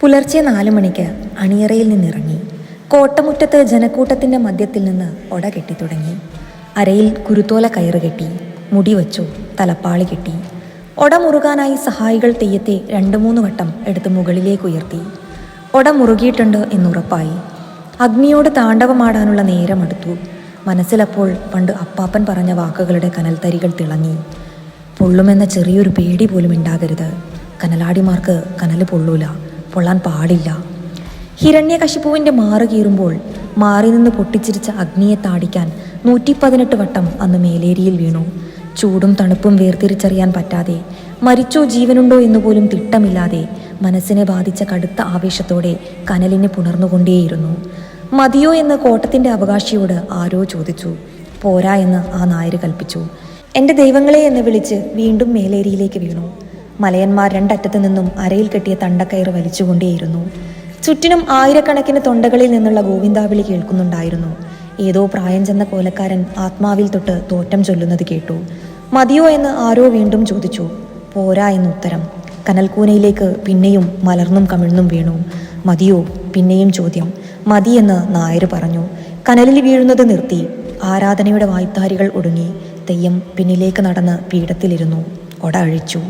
പുലർച്ചെ നാലു മണിക്ക് അണിയറയിൽ നിന്നിറങ്ങി കോട്ടമുറ്റത്ത് ജനക്കൂട്ടത്തിന്റെ മധ്യത്തിൽ നിന്ന് ഒട കെട്ടി തുടങ്ങി. അരയിൽ കുരുത്തോല കയറ് കെട്ടി മുടി വച്ചു തലപ്പാളി കെട്ടി. ഒട മുറുകാനായി സഹായികൾ തെയ്യത്തെ രണ്ട് മൂന്ന് വട്ടം എടുത്ത് മുകളിലേക്ക് ഉയർത്തി. ഒട മുറുകിയിട്ടുണ്ട് എന്നുറപ്പായി. അഗ്നിയോട് താണ്ഡവമാടാനുള്ള നേരമെടുത്തു മനസ്സിലപ്പോൾ പണ്ട് അപ്പാപ്പൻ പറഞ്ഞ വാക്കുകളുടെ കനൽത്തരികൾ തിളങ്ങി. പൊള്ളുമെന്ന ചെറിയൊരു പേടി പോലും ഉണ്ടാകരുത്. കനലാടിമാർക്ക് കനൽ പൊള്ളൂല. പൊള്ളാൻ പാടില്ല. ഹിരണ്യകശിപുവിന്റെ മാറ് കീറുമ്പോൾ മാറി നിന്ന് പൊട്ടിച്ചിരിച്ച അഗ്നിയെ താടിക്കാൻ നൂറ്റി പതിനെട്ട് വട്ടം അന്ന് മേലേരിയിൽ വീണു. ചൂടും തണുപ്പും വേർതിരിച്ചറിയാൻ പറ്റാതെ മരിച്ചോ ജീവനുണ്ടോ എന്നുപോലും തിട്ടമില്ലാതെ മനസ്സിനെ ബാധിച്ച കടുത്ത ആവേശത്തോടെ കനലിനെ പുണർന്നുകൊണ്ടേയിരുന്നു. മതിയോ എന്ന് കോട്ടത്തിന്റെ അവകാശിയോട് ആരോ ചോദിച്ചു. പോരാ എന്ന് ആ നായര് കൽപ്പിച്ചു. എന്റെ ദൈവങ്ങളെ എന്ന് വിളിച്ച് വീണ്ടും മേലേരിയിലേക്ക് വീണു. മലയന്മാർ രണ്ടറ്റത്തു നിന്നും അരയിൽ കെട്ടിയ തണ്ടക്കയർ വലിച്ചുകൊണ്ടേയിരുന്നു. ചുറ്റിനും ആയിരക്കണക്കിന് തൊണ്ടകളിൽ നിന്നുള്ള ഗോവിന്ദാവിളി കേൾക്കുന്നുണ്ടായിരുന്നു. ഏതോ പ്രായം ചെന്ന കോലക്കാരൻ ആത്മാവിൽ തൊട്ട് തോറ്റം ചൊല്ലുന്നത് കേട്ടു. മതിയോ എന്ന് ആരോ വീണ്ടും ചോദിച്ചു. പോരാ എന്ന് ഉത്തരം. കനൽക്കൂനയിലേക്ക് പിന്നെയും മലർന്നും കമിഴ്ന്നും വീണു. മതിയോ? പിന്നെയും ചോദ്യം. മതിയെന്ന് നായർ പറഞ്ഞു. കനലിൽ വീഴുന്നത് നിർത്തി. ആരാധനയുടെ വായ്ത്താരികൾ ഒടുങ്ങി. തെയ്യം പിന്നിലേക്ക് നടന്ന് പീഠത്തിലിരുന്നു. ഒട അഴിച്ചു.